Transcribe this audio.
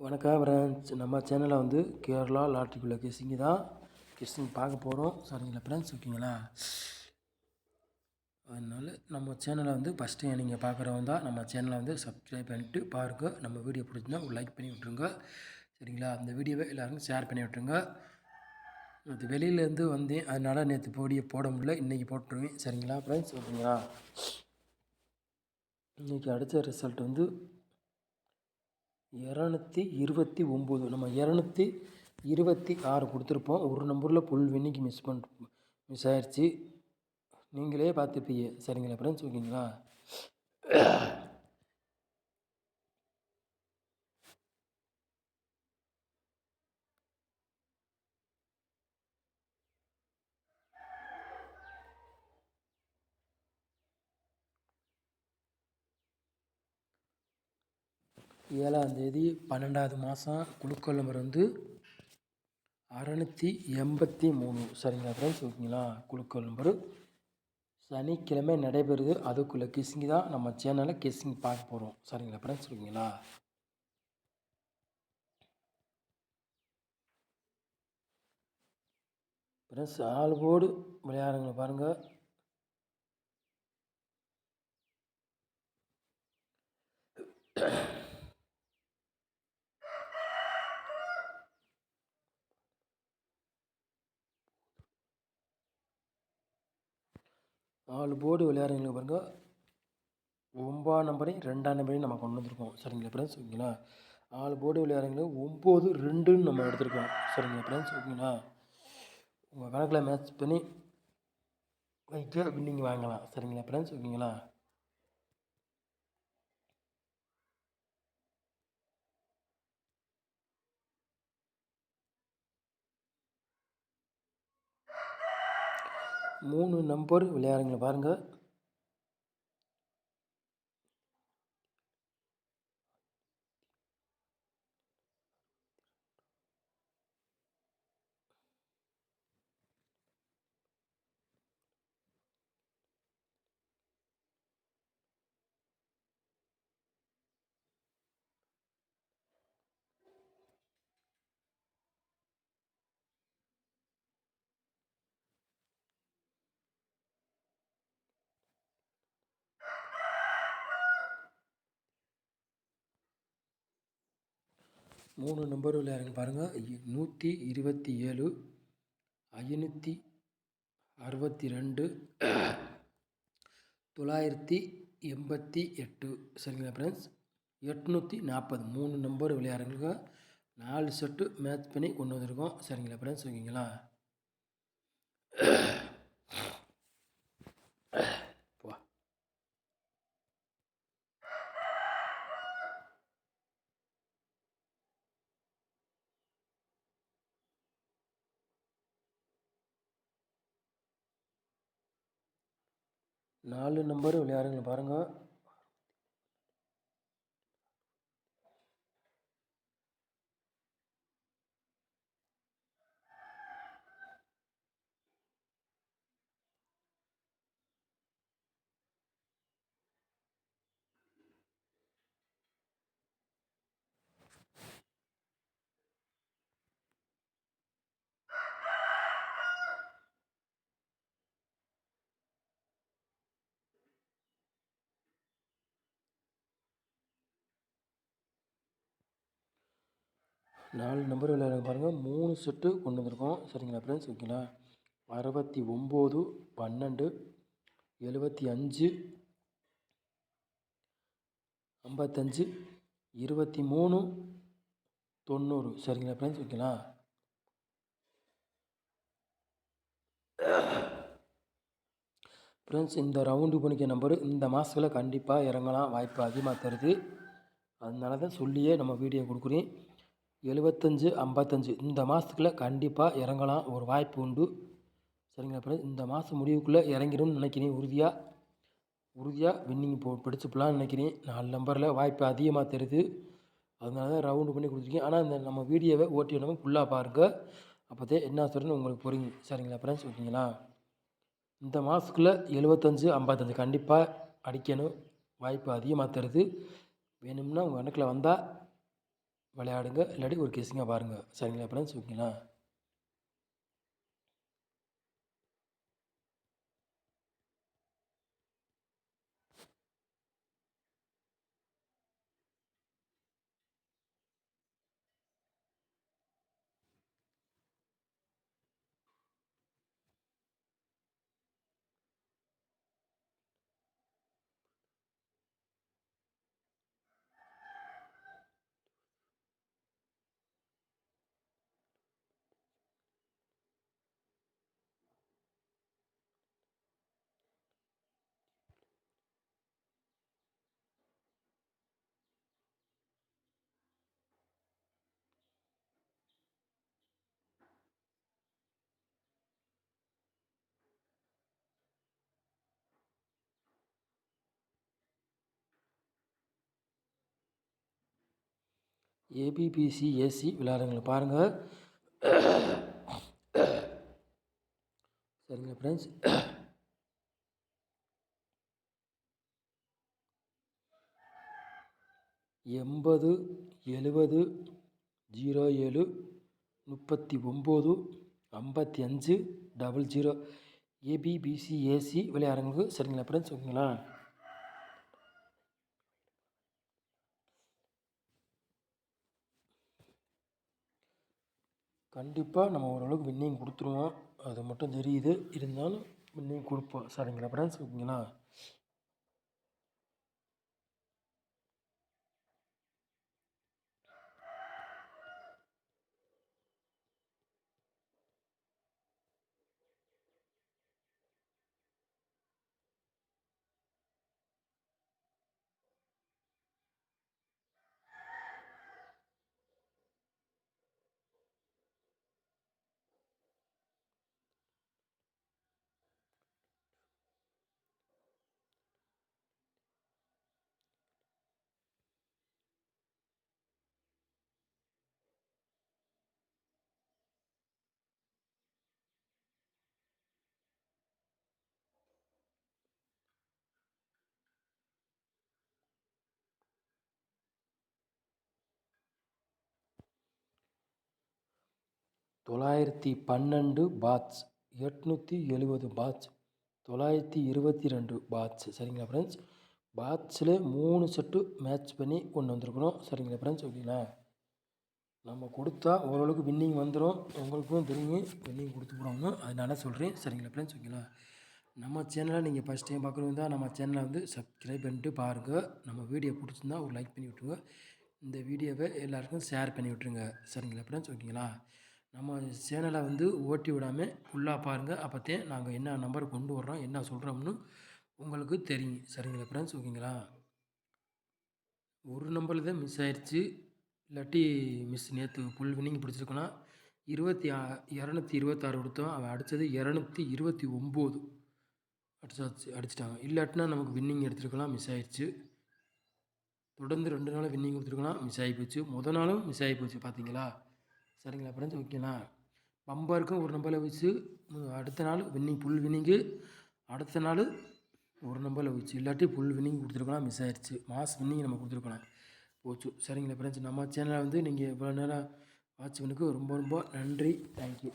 வணக்கம் ஃப்ரெண்ட்ஸ் நம்ம சேனலில் வந்து கேரளா லாட்ரிக்குள்ள கெஸ்ஸிங்கு தான். கெஸ்ஸிங் பார்க்க போகிறோம் சரிங்களா ஃப்ரெண்ட்ஸ் ஓகேங்களா அதனால் நம்ம சேனலை வந்து ஃபஸ்ட்டு நீங்கள் பார்க்குறவங்க தான் நம்ம சேனலை வந்து சப்ஸ்கிரைப் பண்ணிட்டு பாருங்க. நம்ம வீடியோ பிடிச்சிருந்தா ஒரு லைக் பண்ணி விட்ருங்க சரிங்களா? அந்த வீடியோவை எல்லாருக்கும் ஷேர் பண்ணி விட்ருங்க அது வெளியிலேருந்து வந்தேன். அதனால் நேற்று போடியை போட முடியல. இன்றைக்கி போட்டுருவேன். சரிங்களா ஃப்ரெண்ட்ஸ் ஓகேங்களா இன்றைக்கி அடித்த ரிசல்ட் வந்து இரநூத்தி இருபத்தி ஒம்பது. நம்ம இரநூத்தி இருபத்தி ஆறு கொடுத்துருப்போம். ஒரு நம்பரில் புல் மிஸ் பண்ண மிஸ் ஆயிடுச்சு நீங்களே பார்த்துப்பீங்க. சரிங்களா ஃப்ரெண்ட்ஸ் ஓகேங்களா? ஏழாம் தேதி பன்னெண்டாவது மாதம் குழுக்கள் நம்பர் வந்து அறநூற்றி எண்பத்தி மூணு. சரிங்களா ஃப்ரெண்ட்ஸ் ஓகேங்களா? குழுக்கள் நம்பரு சனிக்கிழமை நடைபெறுது. அதுக்குள்ளே கிஸ்ஸிங் தான் நம்ம சேனலில் கிஸ்ஸிங் பார்க்க போகிறோம் சரிங்களா ஃப்ரெண்ட்ஸ் ஓகேங்களா? ஃப்ரெண்ட்ஸ் ஆல் போர்டு விளையாடுங்க பாருங்கள் நாலு போர்டு விளையாடுறீங்களா பாருங்க. ஒம்பதாம் நம்பரையும் ரெண்டாம் நம்பரையும் நம்ம கொண்டு வந்திருக்கோம். சரிங்களா ஃப்ரெண்ட்ஸ் ஓகேங்களா? நாலு போர்டு விளையாடுறீங்களா ஒம்பது ரெண்டுன்னு நம்ம எடுத்திருக்கோம். சரிங்களா ஃப்ரெண்ட்ஸ் ஓகேங்களா? உங்கள் கணக்கில் மேட்ச் பண்ணி வைக்க நீங்கள் வாங்கலாம். சரிங்களா ஃப்ரெண்ட்ஸ் ஓகேங்களா? மூணு நம்பர் விளையாடுங்க பாருங்கள் மூணு நம்பர் விளையாடுங்க பாருங்கள் நூற்றி இருபத்தி ஏழு ஐநூற்றி அறுபத்தி ரெண்டு தொள்ளாயிரத்தி எண்பத்தி எட்டு. சரிங்களா ஃப்ரெண்ட்ஸ் எட்நூற்றி நாற்பது மூணு நம்பர் விளையாடுங்க நாலு செட்டு மேட்ச் பண்ணி கொண்டு வந்திருக்கோம். சரிங்களா ஃப்ரெண்ட்ஸ் ஓகேங்களா? நாலு நம்பர் விளையாடுங்க பாருங்கள் நாலு நம்பர் விளையாடுங்க பாருங்கள் மூணு செட்டு கொண்டு வந்திருக்கோம். சரிங்களா ஃப்ரெண்ட்ஸ் ஓகேங்களா அறுபத்தி ஒம்பது பன்னெண்டு எழுபத்தி அஞ்சு ஐம்பத்தஞ்சு இருபத்தி மூணு தொண்ணூறு. சரிங்களா ஃப்ரெண்ட்ஸ் ஓகேங்களா ஃப்ரெண்ட்ஸ் இந்த ரவுண்டு பண்ணிக்க நம்பரு இந்த மாதத்தில் கண்டிப்பாக இறங்கலாம். வாய்ப்பு அதிகமாக தருது. அதனால தான் சொல்லியே நம்ம வீடியோ கொடுக்குறேன். எழுபத்தஞ்சு ஐம்பத்தஞ்சு. இந்த மாதத்துக்குள்ளே கண்டிப்பாக இறங்கலாம். ஒரு வாய்ப்பு உண்டு. சரிங்களா ஃப்ரெண்ட்ஸ் இந்த மாதம் முடிவுக்குள்ளே இறங்கிடும்னு நினைக்கிறேன். உறுதியாக உறுதியாக வின்னிங் போ பிடிச்சிப்பலான்னு நினைக்கிறேன். நாலு நம்பரில் வாய்ப்பு அதிகமாக தருது அதனால தான் ரவுண்டு பண்ணி கொடுத்துருக்கேன். ஆனால் இந்த நம்ம வீடியோவை ஓட்டி நம்ம ஃபுல்லாக பாருங்கள் அப்போதே என்ன சொல்கிறேன்னு உங்களுக்கு புரியுங்க சரிங்களா ஃப்ரெண்ட்ஸ் ஓகேங்களா இந்த மாதத்துக்குள்ளே எழுபத்தஞ்சு ஐம்பத்தஞ்சு கண்டிப்பாக அடிக்கணும். வாய்ப்பு அதிகமாக தருது வேணும்னா உங்கள் கணக்கில் வந்தால் விளையாடுங்க. இல்லாட்டி ஒரு கெஸ்ஸிங்காக பாருங்கள் சரிங்களா ஃப்ரெண்ட்ஸ் ஓகேங்களா ஏபிபிசி ஏசி விளையாடுங்களை. பாருங்கள் சரிங்களா ஃப்ரெண்ட்ஸ் எண்பது எழுபது ஜீரோ ஏழு முப்பத்தி ஒம்பது ஐம்பத்தி அஞ்சு டபுள் ஜீரோ ஏபிபிசி ஏசி விளையாடுங்க சரிங்களா ஃப்ரெண்ட்ஸ் ஓகேங்களா? கண்டிப்பாக நம்ம ஓரளவுக்கு வின்னிங் கொடுத்துருவோம். அது மட்டும் தெரியுது. இருந்தாலும் வின்னிங் கொடுப்போம். சரிங்களா ஃப்ரெண்ட்ஸ் ஓகேங்களா தொள்ளாயிரத்தி பன்னெண்டு பாட்ஸ் எட்நூற்றி எழுபது பாட்ஸ் தொள்ளாயிரத்தி இருபத்தி ரெண்டு பாட்ஸ் சரிங்களா ஃப்ரெண்ட்ஸ் பாட்ஸில் மூணு செட்டு மேட்ச் பண்ணி கொண்டு வந்திருக்குறோம். சரிங்களா ஃப்ரெண்ட்ஸ் ஓகேங்களா நம்ம கொடுத்தா ஓரளவுக்கு வின்னிங் வந்துடும் உங்களுக்கும் தெரியும். வின்னிங் கொடுத்துக்குறோம்னு அதனால சொல்கிறேன் சரிங்களா ஃப்ரெண்ட்ஸ் ஓகேங்களா? நம்ம சேனலை நீங்கள் ஃபஸ்ட் டைம் பார்க்குறவங்க தான் நம்ம சேனலை வந்து சப்ஸ்கிரைப் பண்ணிட்டு பாருங்கள் நம்ம வீடியோ பிடிச்சிருந்தா ஒரு லைக் பண்ணி விட்ருங்க இந்த வீடியோவை எல்லாருக்கும் ஷேர் பண்ணி விட்ருங்க சரிங்களா ஃப்ரெண்ட்ஸ் ஓகேங்களா? நம்ம சேனலை வந்து ஓட்டி விடாமல் ஃபுல்லாக பாருங்கள் அப்போத்தே நாங்கள் என்ன நம்பர் கொண்டு வர்றோம் என்ன சொல்கிறோம்னு உங்களுக்கு தெரியும். சரிங்களா ஃப்ரெண்ட்ஸ் ஓகேங்களா? ஒரு நம்பரில் தான் மிஸ் ஆயிடுச்சு இல்லாட்டி மிஸ் நேற்று ஃபுல் வினிங் பிடிச்சிருக்கோன்னா இருபத்தி ஆ இரநூத்தி இருபத்தாறு கொடுத்தோம். அவன் அடித்தது இரநூத்தி இருபத்தி ஒம்பது. அடிச்சாச்சு அடிச்சிட்டாங்க. இல்லாட்டினா நமக்கு வின்னிங் எடுத்துருக்கலாம் மிஸ் ஆயிடுச்சு தொடர்ந்து ரெண்டு நாள் வின்னிங் கொடுத்துருக்கலாம் மிஸ் ஆகி போச்சு. முத நாளும் மிஸ் ஆகி போச்சு பார்த்தீங்களா சரிங்களா? ஃப்ரெண்ட்ஸ் ஓகேங்களா? பம்பருக்கும் ஒரு நம்பரில் வச்சு அடுத்த நாள் வின்னிங் ஃபுல் வின்னிங்கு அடுத்த நாள் ஒரு நம்பரில் வச்சு இல்லாட்டி ஃபுல் வின்னிங் கொடுத்துருக்கலாம் மிஸ் ஆயிடுச்சு மாஸ் வின்னிங் நம்ம கொடுத்துருக்கலாம். போச்சு. சரிங்களா? ஃப்ரெண்ட்ஸ் நம்ம சேனலை வந்து நீங்கள் இவ்வளோ நேரம் வாட்ச் பண்ணுக்கு ரொம்ப ரொம்ப நன்றி. தேங்க்யூ